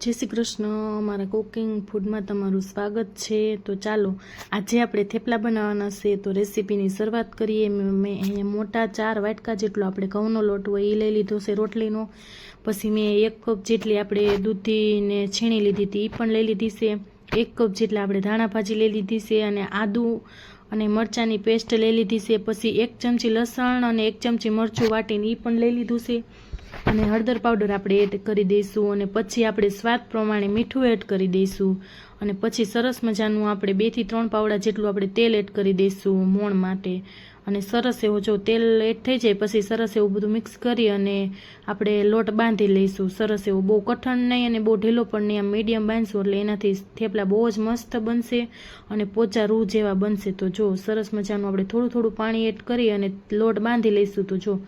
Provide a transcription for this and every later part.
જય શ્રી કૃષ્ણ. મારા કુકિંગ ફૂડમાં તમારું સ્વાગત છે. તો ચાલો, આજે આપણે થેપલા બનાવવાના છે. તો રેસીપીની શરૂઆત કરીએ. મેં અહીંયા મોટા ચાર વાટકા જેટલો આપણે ઘઉંનો લોટ હોય એ લઈ લીધો છે રોટલીનો. પછી મેં એક કપ જેટલી આપણે દૂધીને છીણી લીધી હતી એ પણ લઈ લીધી છે. એક કપ જેટલા આપણે ધાણા ભાજી લઈ લીધી છે અને આદુ અને મરચાંની પેસ્ટ લઈ લીધી છે. પછી એક ચમચી લસણ અને એક ચમચી મરચું વાટીને એ પણ લઈ લીધું છે. અને હળદર પાવડર આપણે એડ કરી દઈશું અને પછી આપણે સ્વાદ પ્રમાણે મીઠું એડ કરી દઈશું. અને પછી સરસ મજાનું આપણે બેથી ત્રણ પાવડા જેટલું આપણે તેલ એડ કરી દઈશું મોણ માટે. અને સરસ એવો જો તેલ એડ થઈ જાય પછી સરસ એવું બધું મિક્સ કરી અને આપણે લોટ બાંધી લઈશું. સરસ એવો બહુ કઠણ નહીં અને બહુ ઢીલો પણ નહીં. આમ મીડિયમ બાંધશું એટલે એનાથી થેપલા બહુ જ મસ્ત બનશે અને પોચા રૂ જેવા બનશે. તો જો સરસ મજાનું આપણે થોડું થોડું પાણી એડ કરી અને લોટ બાંધી લઈશું તો જો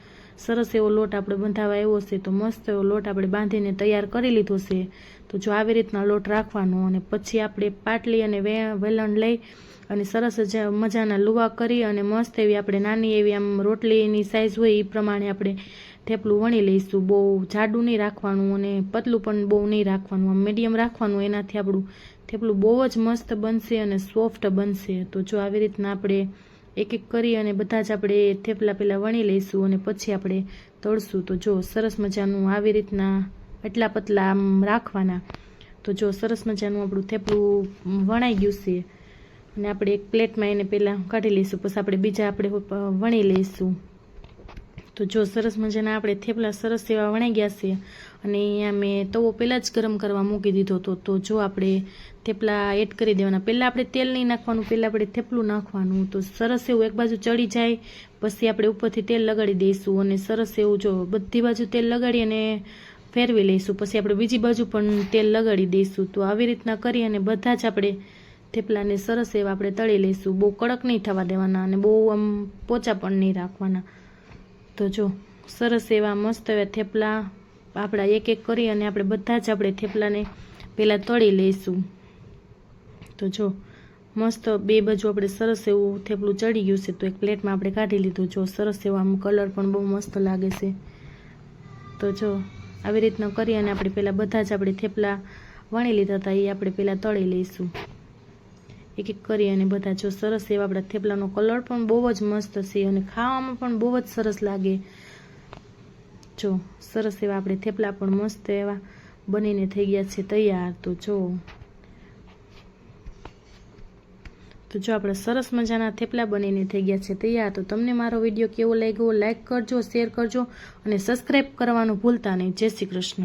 સરસ એવો લોટ આપણે બંધાવા આવ્યો છે, તો મસ્ત એવો લોટ આપણે બાંધીને તૈયાર કરી લીધો છે. તો જો આવી રીતના લોટ રાખવાનો અને પછી આપણે પાટલી અને વે- વેલણ લઈ અને સરસ મજાના લુવા કરી અને મસ્ત એવી આપણે નાની એવી આમ રોટલીની સાઇઝ હોય એ પ્રમાણે આપણે થેપલું વણી લઈશું. બહુ જાડું નહીં રાખવાનું અને પતલું પણ બહુ નહીં રાખવાનું. આમ મીડિયમ રાખવાનું, એનાથી આપણું થેપલું બહુ જ મસ્ત બનશે અને સોફ્ટ બનશે. તો જો આવી રીતના આપણે એક એક કરી અને બધા જ આપણે થેપલા પહેલાં વણી લઈશું અને પછી આપણે તળશું. તો જો સરસ મજાનું આવી રીતના એટલા પતલા આમ રાખવાના, તો જો સરસ મજાનું આપણું થેપલું વણાઈ ગયું છે અને આપણે એક પ્લેટમાં એને પહેલાં કાઢી લઈશું. પછી આપણે બીજા આપણે વણી લઈશું. તો જો સરસ મજાના આપણે થેપલા સરસ એવા વણાઈ ગયા છે અને અહીંયા મેં તવો પહેલાં જ ગરમ કરવા મૂકી દીધો હતો, તો જો આપણે થેપલા એડ કરી દેવાના. પહેલાં આપણે તેલ નહીં નાખવાનું, પહેલાં આપણે થેપલું નાખવાનું. તો સરસ એવું એક બાજુ ચડી જાય, પછી આપણે ઉપરથી તેલ લગાડી દઈશું અને સરસ એવું જો બધી બાજુ તેલ લગાડી અને ફેરવી લઈશું. પછી આપણે બીજી બાજુ પણ તેલ લગાડી દઈશું. તો આવી રીતના કરી અને બધા જ આપણે થેપલાને સરસ એવા આપણે તળી લઈશું. બહુ કડક નહીં થવા દેવાના અને બહુ આમ પોચા પણ નહીં રાખવાના. તો જો, સરસ એવા મસ્ત એવા થેપલા આપણા એક એક કરી અને આપણે બધા જ આપણે થેપલાને પહેલાં તળી લઈશું. તો જો, મસ્ત બે બાજુ આપણે સરસ એવું થેપલું ચડી ગયું છે, તો એક પ્લેટમાં આપણે કાઢી લીધું. જો, સરસ એવો આમ કલર પણ બહુ મસ્ત લાગે છે. તો જો, આવી રીતના કરી અને આપણે પહેલાં બધા જ આપણે થેપલા વણી લીધા હતા એ આપણે પહેલાં તળી લઈશું. એક એક કરી અને બધા જો સરસ એવા આપણા થેપલાનો કલર પણ બહુ જ મસ્ત છે અને ખાવામાં પણ બહુ જ સરસ લાગે. જો સરસ એવા આપણે થેપલા પણ મસ્ત એવા બનીને થઈ ગયા છે તૈયાર. તો જો. તો જો આપણે સરસ મજાના થેપલા બનીને થઈ ગયા છે તૈયાર. તો તમને મારો વીડિયો કેવો લાગ્યો? લાઈક કરજો, શેર કરજો અને સબસ્ક્રાઈબ કરવાનું ભૂલતા નહીં. જય શ્રી કૃષ્ણ.